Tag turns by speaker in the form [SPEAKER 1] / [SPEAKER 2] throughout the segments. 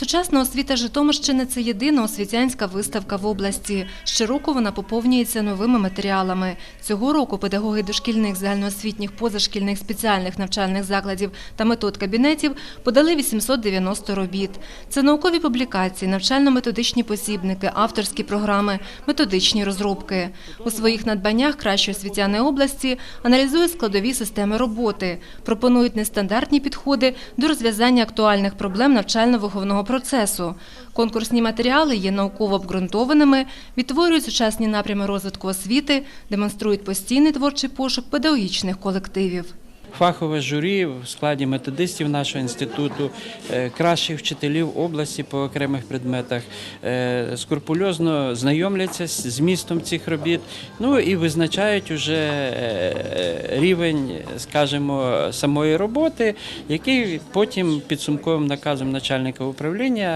[SPEAKER 1] Сучасна освіта Житомирщини це єдина освітянська виставка в області. Щороку вона поповнюється новими матеріалами. Цього року педагоги дошкільних, загальноосвітніх, позашкільних спеціальних навчальних закладів та метод кабінетів подали 890 робіт. Це наукові публікації, навчально-методичні посібники, авторські програми, методичні розробки. У своїх надбаннях кращі освітяни області аналізують складові системи роботи, пропонують нестандартні підходи до розв'язання актуальних проблем навчально-виховного процесу. Конкурсні матеріали є науково обґрунтованими, відтворюють сучасні напрями розвитку освіти, демонструють постійний творчий пошук педагогічних колективів.
[SPEAKER 2] Фахове журі в складі методистів нашого інституту, е, кращих вчителів області по окремих предметах е, скрупульозно знайомляться з змістом цих робіт, ну і визначають уже е, рівень, скажімо, самої роботи, який потім підсумковим наказом начальника управління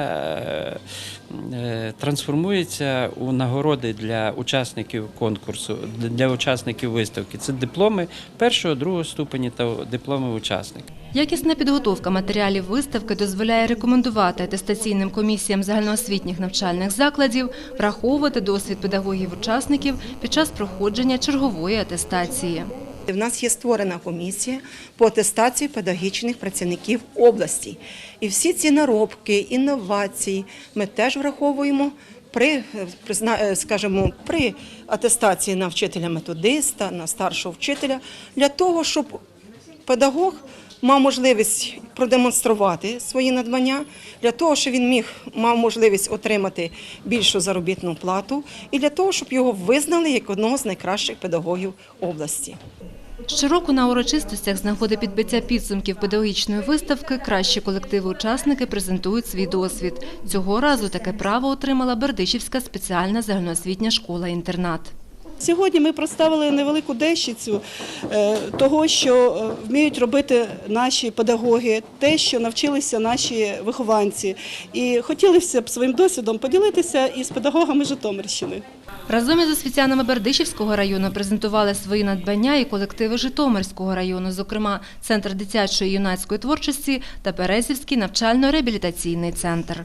[SPEAKER 2] трансформується у нагороди для учасників конкурсу, для учасників виставки. Це дипломи першого, другого ступені та дипломи учасника.
[SPEAKER 1] Якісна підготовка матеріалів виставки дозволяє рекомендувати атестаційним комісіям загальноосвітніх навчальних закладів враховувати досвід педагогів-учасників під час проходження чергової атестації.
[SPEAKER 3] В нас є створена комісія по атестації педагогічних працівників області. І всі ці наробки, інновації ми теж враховуємо при, е, скажімо, при атестації на вчителя-методиста, на старшого вчителя, для того, щоб педагог мав можливість продемонструвати свої надбання, для того, щоб він міг мав можливість отримати більшу заробітну плату, і для того, щоб його визнали як одного з найкращих педагогів області.
[SPEAKER 1] Щороку на урочистостях з нагоди підбиття підсумків педагогічної виставки кращі колективи-учасники презентують свій досвід. Цього разу таке право отримала Бердичівська спеціальна загальноосвітня школа-інтернат.
[SPEAKER 4] Сьогодні ми представили невелику дещицю е, того, що е, вміють робити наші педагоги, те, що навчилися наші вихованці. І хотілося б своїм досвідом поділитися із педагогами Житомирщини.
[SPEAKER 1] Разом із освітянами Бердичівського району презентували свої надбання і колективи Житомирського району, зокрема Центр дитячої юнацької творчості та Березівський навчально-реабілітаційний центр.